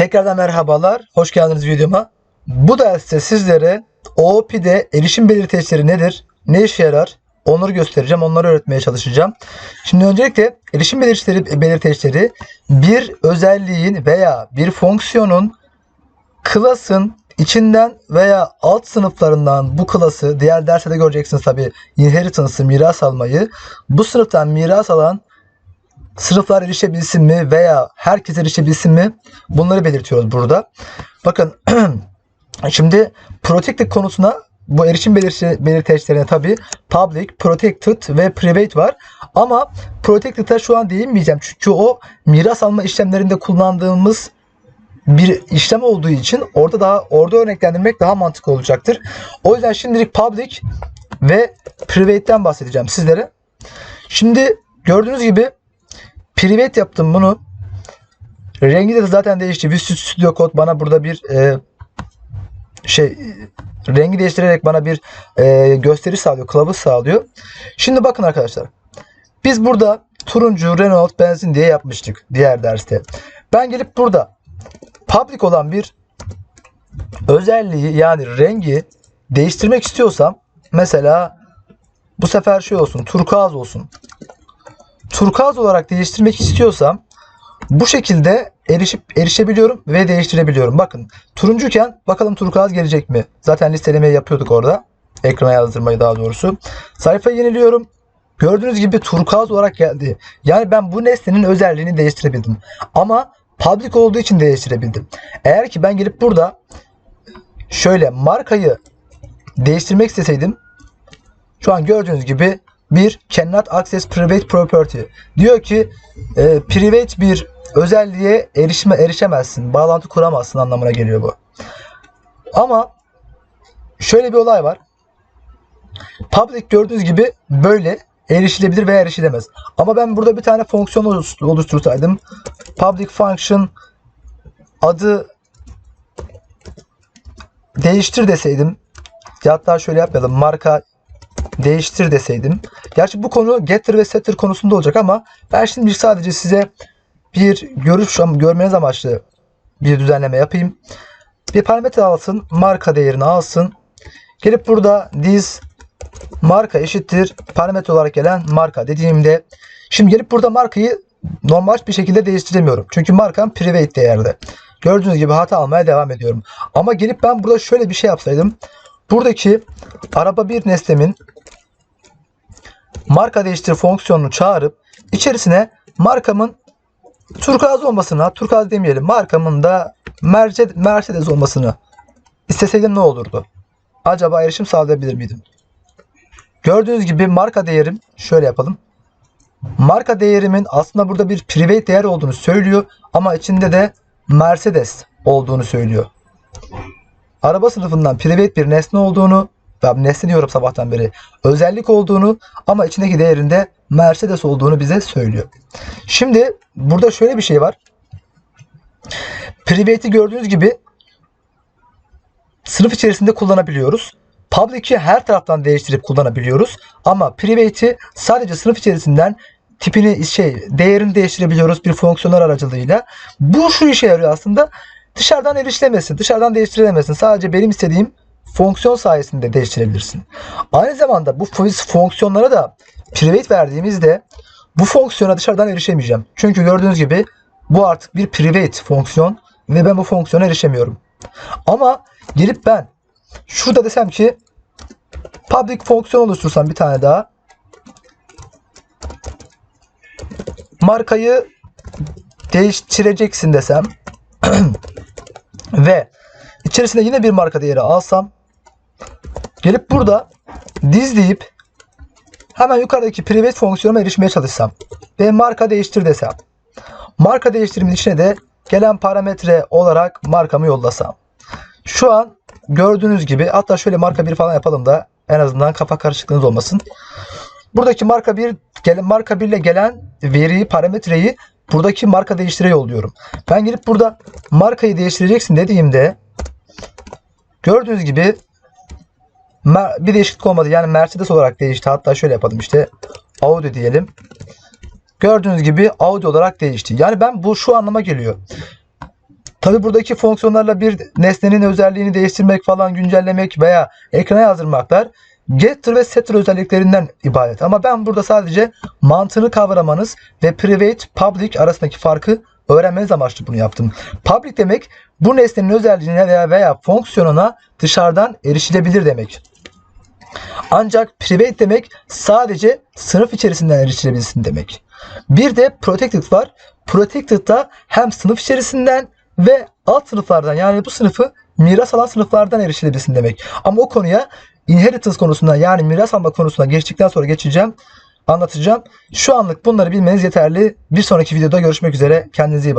Tekrardan merhabalar. Hoş geldiniz videoma. Bu derste sizlere OOP'de erişim belirteçleri nedir? Ne işe yarar? Onları göstereceğim. Onları öğretmeye çalışacağım. Şimdi öncelikle erişim belirteçleri, belirteçleri bir özelliğin veya bir fonksiyonun klasın içinden veya alt sınıflarından bu klası diğer derste de göreceksiniz tabi inheritance'ı miras almayı bu sınıftan miras alan sınıflar erişebilsin mi veya herkes erişebilsin mi bunları belirtiyoruz burada. Bakın şimdi protected konusuna bu erişim belirteçlerine tabi public, protected ve private var. Ama protected'a şu an değinmeyeceğim. Çünkü o miras alma işlemlerinde kullandığımız bir işlem olduğu için orada daha orada örneklendirmek daha mantıklı olacaktır. O yüzden şimdilik public ve private'ten bahsedeceğim sizlere. Şimdi gördüğünüz gibi private yaptım bunu. Rengi de zaten değişti. Visual Studio Code bana burada bir e, şey rengi değiştirerek bana bir e, gösteri sağlıyor, kılavuz sağlıyor. Şimdi bakın arkadaşlar. Biz burada turuncu, Renault, benzin diye yapmıştık diğer derste. Ben gelip burada public olan bir özelliği yani rengi değiştirmek istiyorsam mesela bu sefer şey olsun turkuaz olsun. Turkuaz olarak değiştirmek istiyorsam bu şekilde erişip erişebiliyorum ve değiştirebiliyorum. Bakın turuncuyken bakalım turkuaz gelecek mi? Zaten listelemeyi yapıyorduk orada. Ekrana yazdırmayı daha doğrusu. Sayfayı yeniliyorum. Gördüğünüz gibi turkuaz olarak geldi. Yani ben bu nesnenin özelliğini değiştirebildim. Ama public olduğu için değiştirebildim. Eğer ki ben gelip burada şöyle markayı değiştirmek isteseydim şu an gördüğünüz gibi bir cannot access private property diyor ki e, private bir özelliğe erişime erişemezsin, bağlantı kuramazsın anlamına geliyor bu. Ama şöyle bir olay var. Public gördüğünüz gibi böyle erişilebilir veya erişilemez. Ama ben burada bir tane fonksiyon oluştur- oluştursaydım public function adı değiştir deseydim ya hatta şöyle yapmayalım marka değiştir deseydim. Gerçi bu konu getter ve setter konusunda olacak ama ben şimdi sadece size bir görüş görmeniz amaçlı bir düzenleme yapayım. Bir parametre alsın, marka değerini alsın. Gelip burada this marka eşittir parametre olarak gelen marka dediğimde şimdi gelip burada markayı normal bir şekilde değiştiremiyorum. Çünkü markam private değerde. Gördüğünüz gibi hata almaya devam ediyorum. Ama gelip ben burada şöyle bir şey yapsaydım. Buradaki araba bir nesnemin marka değiştir fonksiyonunu çağırıp içerisine markamın turkuaz olmasına, turkuaz demeyelim, markamın da Mercedes, olmasını isteseydim ne olurdu? Acaba erişim sağlayabilir miydim? Gördüğünüz gibi marka değerim şöyle yapalım. Marka değerimin aslında burada bir private değer olduğunu söylüyor ama içinde de Mercedes olduğunu söylüyor. Araba sınıfından private bir nesne olduğunu ben nesne diyorum sabahtan beri. Özellik olduğunu ama içindeki değerinde Mercedes olduğunu bize söylüyor. Şimdi burada şöyle bir şey var. Private'i gördüğünüz gibi sınıf içerisinde kullanabiliyoruz. Public'i her taraftan değiştirip kullanabiliyoruz. Ama private'i sadece sınıf içerisinden tipini şey değerini değiştirebiliyoruz bir fonksiyonlar aracılığıyla. Bu şu işe yarıyor aslında. Dışarıdan erişilemesin, dışarıdan değiştirilemesin. Sadece benim istediğim fonksiyon sayesinde değiştirebilirsin. Aynı zamanda bu fonksiyonlara da private verdiğimizde bu fonksiyona dışarıdan erişemeyeceğim. Çünkü gördüğünüz gibi bu artık bir private fonksiyon ve ben bu fonksiyona erişemiyorum. Ama gelip ben şurada desem ki public fonksiyon oluştursam bir tane daha markayı değiştireceksin desem ve içerisinde yine bir marka değeri alsam gelip burada diz deyip hemen yukarıdaki private fonksiyonuma erişmeye çalışsam ve marka değiştir desem marka değiştirimin içine de gelen parametre olarak markamı yollasam şu an gördüğünüz gibi hatta şöyle marka 1 falan yapalım da en azından kafa karışıklığınız olmasın. Buradaki marka 1 gelen marka 1 ile gelen veriyi parametreyi buradaki marka değiştire yolluyorum. Ben gelip burada markayı değiştireceksin dediğimde gördüğünüz gibi bir değişiklik olmadı. Yani Mercedes olarak değişti. Hatta şöyle yapalım işte Audi diyelim. Gördüğünüz gibi Audi olarak değişti. Yani ben bu şu anlama geliyor. Tabi buradaki fonksiyonlarla bir nesnenin özelliğini değiştirmek falan güncellemek veya ekrana yazdırmaklar getter ve setter özelliklerinden ibaret. Ama ben burada sadece mantığını kavramanız ve private public arasındaki farkı öğrenmeniz amaçlı bunu yaptım. Public demek bu nesnenin özelliğine veya veya fonksiyonuna dışarıdan erişilebilir demek. Ancak private demek sadece sınıf içerisinden erişilebilsin demek. Bir de protected var. Protected'da hem sınıf içerisinden ve alt sınıflardan yani bu sınıfı miras alan sınıflardan erişilebilsin demek. Ama o konuya inheritance konusunda yani miras alma konusuna geçtikten sonra geçeceğim. Anlatacağım. Şu anlık bunları bilmeniz yeterli. Bir sonraki videoda görüşmek üzere. Kendinize iyi bakın.